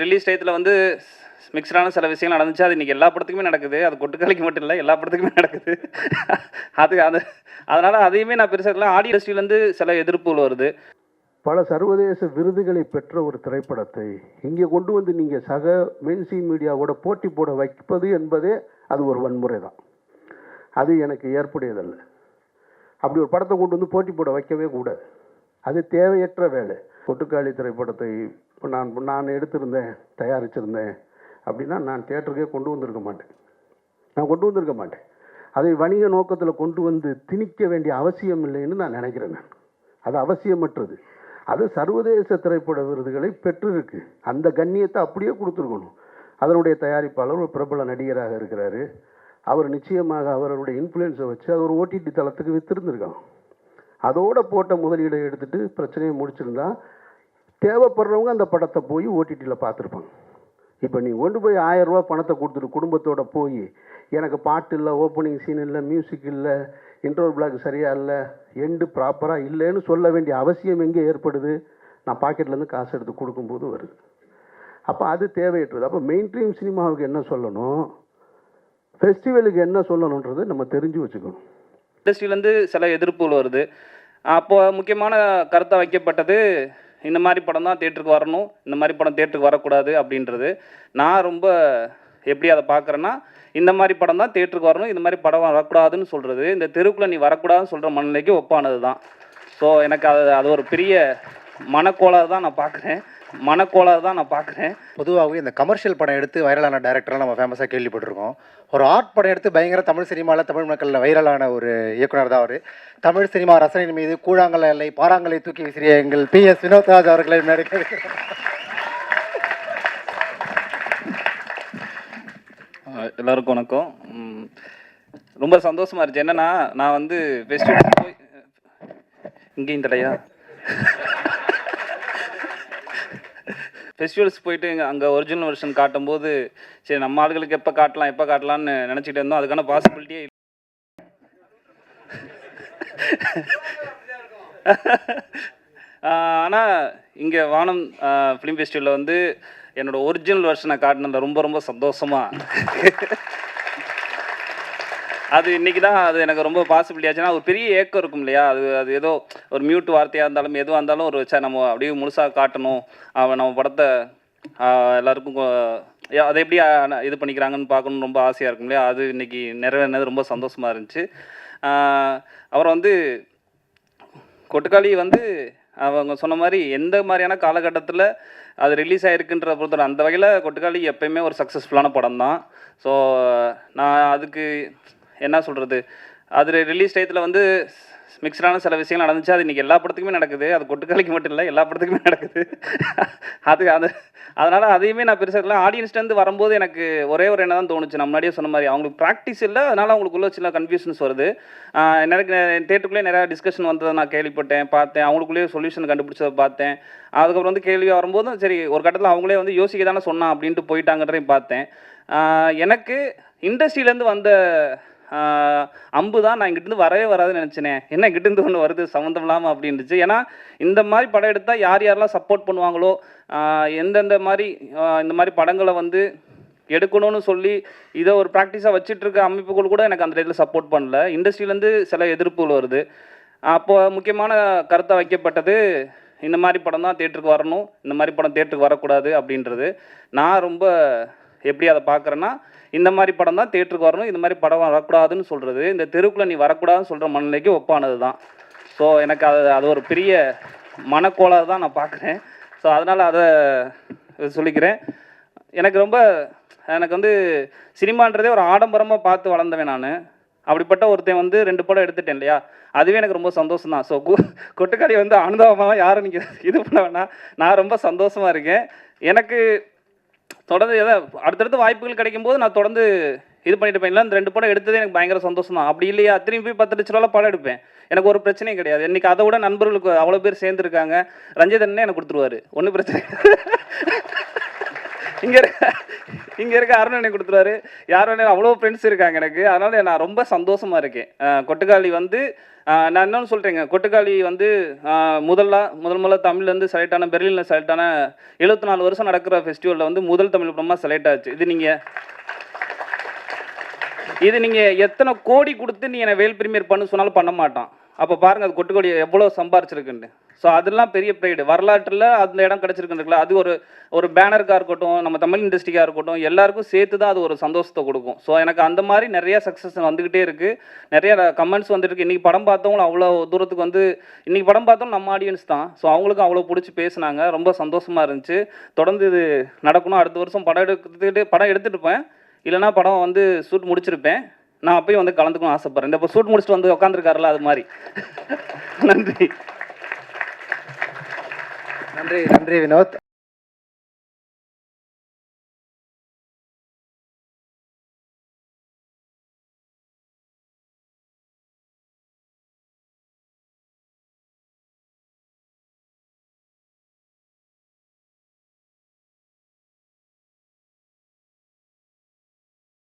Release டயத்தில் வந்து மிக்சடான சில விஷயங்கள் நடந்துச்சு. அது இன்றைக்கி எல்லா படத்துக்குமே நடக்குது. அது கொட்டுக்காலிக்கு மட்டும் இல்லை எல்லா படத்துக்குமே நடக்குது. அது அது அதனால் அதையுமே நான் பெருசாக இல்லை ஆடியோ இண்டஸ்ட்ரியிலேருந்து சில எதிர்ப்புகள் வருது. பல சர்வதேச விருதுகளை பெற்ற ஒரு திரைப்படத்தை இங்கே கொண்டு வந்து நீங்கள் சக மெயின்ஸ்ட்ரீம் மீடியாவோட போட்டி போட வைப்பது என்பதே அது ஒரு வன்முறை தான் அது எனக்கு ஏற்புடையதல்ல. அப்படி ஒரு படத்தை கொண்டு வந்து போட்டி போட வைக்கவே கூடாது. அது தேவையற்ற வேலை. கொட்டுக்காளி திரைப்படத்தை இப்போ நான் நான் எடுத்திருந்தேன் தயாரிச்சிருந்தேன் அப்படின்னா நான் தேட்டருக்கே கொண்டு வந்திருக்க மாட்டேன். நான் கொண்டு வந்திருக்க மாட்டேன். அதை வணிக நோக்கத்தில் கொண்டு வந்து திணிக்க வேண்டிய அவசியம் இல்லைன்னு நான் நினைக்கிறேன் நான். அது அவசியமற்றது. அது சர்வதேச திரைப்பட விருதுகளை பெற்றிருக்கு. அந்த கண்ணியத்தை அப்படியே கொடுத்துருக்கணும். அதனுடைய தயாரிப்பாளர் ஒரு பிரபல நடிகராக இருக்கிறாரு. அவர் நிச்சயமாக அவருடைய இன்ஃப்ளூயன்ஸை வச்சு அது ஒரு ஓடிடி தளத்துக்கு விற்றுருந்துருக்கான் அதோட போட்ட முதலீடை எடுத்துட்டு பிரச்சனையை முடிச்சிருந்தா தேவைப்படுறவங்க அந்த படத்தை போய் ஓடிடியில் பார்த்துருப்பாங்க. இப்போ நீ கொண்டு போய் ஆயிரம் பணத்தை கொடுத்துட்டு குடும்பத்தோடு போய் எனக்கு பாட்டு இல்லை ஓப்பனிங் சீன் இல்லை மியூசிக் இல்லை இன்டர்வல் பிளாக் சரியாக இல்லை எண்டு ப்ராப்பராக இல்லைன்னு சொல்ல வேண்டிய அவசியம் எங்கே ஏற்படுது? நான் பாக்கெட்லேருந்து காசு எடுத்து கொடுக்கும்போது வருது. அப்போ அது தேவையற்றது. அப்போ மெயின் ஸ்ட்ரீம் சினிமாவுக்கு என்ன சொல்லணும்? ஃபெஸ்டிவலுக்கு என்ன சொல்லணுன்றது நம்ம தெரிஞ்சு வச்சுக்கணும். இண்டஸ்ட்ரியிலேருந்து சில எதிர்ப்புகள் வருது. அப்போது முக்கியமான கருத்தை வைக்கப்பட்டது இந்த மாதிரி படம் தான் தேட்டருக்கு வரணும் இந்த மாதிரி படம் தேட்டருக்கு வரக்கூடாது அப்படின்றது. நான் ரொம்ப எப்படி அதை பார்க்குறேன்னா இந்த மாதிரி படம் தான் தேட்டருக்கு வரணும் இந்த மாதிரி படம் வரக்கூடாதுன்னு சொல்கிறது இந்த தெருவுக்குள்ளே நீ வரக்கூடாதுன்னு சொல்கிற மனநிலைக்கு ஒப்பானது தான் ஸோ எனக்கு அது அது ஒரு பெரிய மனக்கோளாறு தான் நான் பார்க்குறேன். மனக்கோளாறு தான் நான் பார்க்குறேன். பொதுவாகவே இந்த கமர்ஷியல் படம் எடுத்து வைரலான டேரக்டர்லாம் நம்ம ஃபேமஸாக கேள்விப்பட்டிருக்கோம். ஒரு ஆர்ட் படம் எடுத்து பயங்கர தமிழ் சினிமாவில் தமிழ் மக்களில் வைரலான ஒரு இயக்குனர் தான் அவர். தமிழ் சினிமா ரசனையின் மீது கூழாங்கல் எல்லை பாறாங்கலை தூக்கி வீசிய எங்கள் பி எஸ் வினோத்ராஜ் அவர்களை. அஹ் எல்லாருக்கும் வணக்கம். ரொம்ப சந்தோஷமா இருந்துச்சு. என்னன்னா நான் வந்து ஃபெஸ்டிவல் போய் இங்கேயும் தடையா ஃபெஸ்டிவல்ஸ் போயிட்டு அங்கே ஒரிஜினல் வெர்ஷன் காட்டும்போது சரி நம்ம ஆளுகளுக்கு எப்போ காட்டலாம் எப்போ காட்டலாம்னு நினச்சிட்டு இருந்தோம். அதுக்கான பாசிபிலிட்டியே ஆனால் இங்கே வானம் ஃபிலிம் ஃபெஸ்டிவலில் வந்து என்னோடய ஒரிஜினல் வெர்ஷனை காட்டினதில் ரொம்ப ரொம்ப சந்தோஷமாக அது இன்னைக்கு தான் அது எனக்கு ரொம்ப பாசிபிலிட்டி ஆச்சுன்னா ஒரு பெரிய ஏக்கம் இருக்கும் இல்லையா? அது அது ஏதோ ஒரு மியூட் வார்த்தையாக இருந்தாலும் எதுவாக இருந்தாலும் ஒரு சே நம்ம அப்படியே முழுசாக காட்டணும். அவன் நம்ம படத்தை எல்லாருக்கும் அதை எப்படி இது பண்ணிக்கிறாங்கன்னு பார்க்கணும்னு ரொம்ப ஆசையாக இருக்கும் இல்லையா? அது இன்னைக்கு நிறைவேறினது ரொம்ப சந்தோஷமாக இருந்துச்சு. அப்புறம் வந்து கொட்டுக்காளி வந்து அவங்க சொன்ன மாதிரி எந்த மாதிரியான காலகட்டத்தில் அது ரிலீஸ் ஆகிருக்குன்ற பொறுத்தவரை அந்த வகையில் கொட்டுக்காளி எப்பயுமே ஒரு சக்ஸஸ்ஃபுல்லான படம் தான் ஸோ நான் அதுக்கு என்ன சொல்கிறது அது ரிலீஸ் டயத்தில் வந்து மிக்சடான சில விஷயங்கள் நடந்துச்சு. அது இன்றைக்கி எல்லா படத்துக்குமே நடக்குது. அது கொட்டுக்காலிக்கு மட்டும் இல்லை எல்லா படத்துக்குமே நடக்குது. அது அது அதனால் அதையுமே நான் பெருசாக இல்லை ஆடியன்ஸ்லேருந்து வரும்போது எனக்கு ஒரே ஒரு என்ன தான் தோணுச்சு. நான் முன்னாடியே சொன்ன மாதிரி அவங்களுக்கு ப்ராக்டிஸ் இல்லை அதனால் அவங்களுக்குள்ள சில கன்ஃபியூஷன்ஸ் வருது. ஆஹ் எனக்கு தேட்டருக்குள்ளே நிறையா டிஸ்கஷன் வந்ததை நான் கேள்விப்பட்டேன் பார்த்தேன். அவங்களுக்குள்ளேயே சொல்யூஷன் கண்டுபிடிச்சதை பார்த்தேன். அதுக்கப்புறம் வந்து கேள்வி வரும்போதும் சரி ஒரு கட்டத்தில் அவங்களே வந்து யோசிக்க தானே சொன்னான் அப்படின்ட்டு போயிட்டாங்கன்றதையும் பார்த்தேன். எனக்கு இண்டஸ்ட்ரியிலேருந்து வந்த அம்பு தான் நான் இங்கிட்டிருந்து வரவே வராதுன்னு நினச்சினேன் என்ன கிட்டேருந்து ஒன்று வருது? சம்மந்தம் இல்லாமல் அப்படின்னுச்சு. ஏன்னா இந்த மாதிரி படம் எடுத்தால் யார் யாரெல்லாம் சப்போர்ட் பண்ணுவாங்களோ எந்தெந்த மாதிரி இந்த மாதிரி படங்களை வந்து எடுக்கணும்னு சொல்லி இதை ஒரு ப்ராக்டிஸாக வச்சுட்டு இருக்க அமைப்புகள் கூட எனக்கு அந்த டைத்தில் சப்போர்ட் பண்ணல. இண்டஸ்ட்ரியிலேருந்து சில எதிர்ப்புகள் வருது. அப்போ முக்கியமான கருத்தை வைக்கப்பட்டது இந்த மாதிரி படம் தான் தேட்டருக்கு வரணும் இந்த மாதிரி படம் தேட்டருக்கு வரக்கூடாது அப்படின்றது. நான் ரொம்ப எப்படி அதை பார்க்குறேன்னா இந்த மாதிரி படம் தான் தேட்டருக்கு வரணும் இந்த மாதிரி படம் வரக்கூடாதுன்னு சொல்கிறது இந்த தெருக்குள்ளே நீ வரக்கூடாதுன்னு சொல்கிற மனநிலைக்கு ஒப்பானது தான். ஸோ எனக்கு அது அது ஒரு பெரிய மனக்கோளாக தான் நான் பார்க்குறேன். ஸோ அதனால் அதை சொல்லிக்கிறேன். எனக்கு ரொம்ப எனக்கு வந்து சினிமான்றதே ஒரு ஆடம்பரமாக பார்த்து வளர்ந்தவன் நான். அப்படிப்பட்ட ஒருத்தன் வந்து ரெண்டு படம் எடுத்துட்டேன் இல்லையா? அதுவே எனக்கு ரொம்ப சந்தோஷம் தான். ஸோ கொட்டுக்காளி வந்து அனுதாபமாக யாரும் நீங்கள் இது பண்ண வேணாம். நான் ரொம்ப சந்தோஷமாக இருக்கேன். எனக்கு தொடர்ந்து எதாவது அடுத்தடுத்து வாய்ப்புகள் கிடைக்கும் போது நான் தொடர்ந்து இது பண்ணிட்டு இருப்பேன் இந்த ரெண்டு படம் எடுத்ததே எனக்கு பயங்கர சந்தோஷம் தான் அப்படி இல்லையா? திரும்பி போய் பத்து லட்ச ரூபாய் படம் எடுப்பேன். எனக்கு ஒரு பிரச்சனையும் கிடையாது. இன்னைக்கு அதை விட நண்பர்களுக்கு அவ்வளோ பேர் சேர்ந்துருக்காங்க. ரஞ்சித் அண்ணனே எனக்கு கொடுத்துருவாரு. ஒன்றும் பிரச்சனை இங்கே இங்கே இருக்க அருணனை கொடுத்துருவாரு. யாரும் அவ்வளோ ஃப்ரெண்ட்ஸ் இருக்காங்க எனக்கு. அதனால நான் ரொம்ப சந்தோஷமா இருக்கேன். கொட்டுக்காளி வந்து நான் இன்னொன்று சொல்கிறேங்க கொட்டுக்காளி வந்து முதல்ல முதல் முதல்ல தமிழ்லேருந்து செலக்ட் ஆன பெர்லினில் செலக்ட் ஆன எழுபத்தி நாலு வருஷம் நடக்கிற ஃபெஸ்டிவலில் வந்து முதல் தமிழ் படமாக செலக்ட் ஆச்சு. இது நீங்கள் இது நீங்கள் எத்தனை கோடி கொடுத்து நீ என்னை வேல் பிரீமியர் பண்ணு சொன்னாலும் பண்ண மாட்டான். அப்போ பாருங்கள் அது கொட்டுக்கோடி எவ்வளோ சம்பாரிச்சிருக்குன்னு ஸோ அதெல்லாம் பெரிய ப்ரைடு வரலாற்றில் அந்த இடம் கிடச்சிருக்குன்றதுல அது ஒரு ஒரு பேனருக்காக இருக்கட்டும் நம்ம தமிழ் இண்டஸ்ட்ரிக்காக இருக்கட்டும் எல்லாருக்கும் சேர்த்து தான் அது ஒரு சந்தோஷத்தை கொடுக்கும். ஸோ எனக்கு அந்த மாதிரி நிறைய சக்ஸஸ் வந்துக்கிட்டே இருக்குது நிறைய கமெண்ட்ஸ் வந்துட்டு இன்றைக்கி படம் பார்த்தவங்களும் அவ்வளோ தூரத்துக்கு வந்து இன்றைக்கி படம் பார்த்தோம் நம்ம ஆடியன்ஸ் தான். ஸோ அவங்களுக்கும் அவ்வளோ பிடிச்சி பேசுனாங்க. ரொம்ப சந்தோஷமாக இருந்துச்சு. தொடர்ந்து இது நடக்கணும். அடுத்த வருஷம் படம் எடுத்துக்கிட்டு படம் எடுத்துகிட்டு இருப்பேன். இல்லைனா படம் வந்து ஷூட் முடிச்சிருப்பேன். நான் அப்பயும் வந்து கலந்துக்கணும் ஆசைப்பட்றேன். இந்த இப்போ ஷூட் முடிச்சுட்டு வந்து உட்காந்துருக்காருல அது மாதிரி. நன்றி. நன்றி நன்றி வினோத்.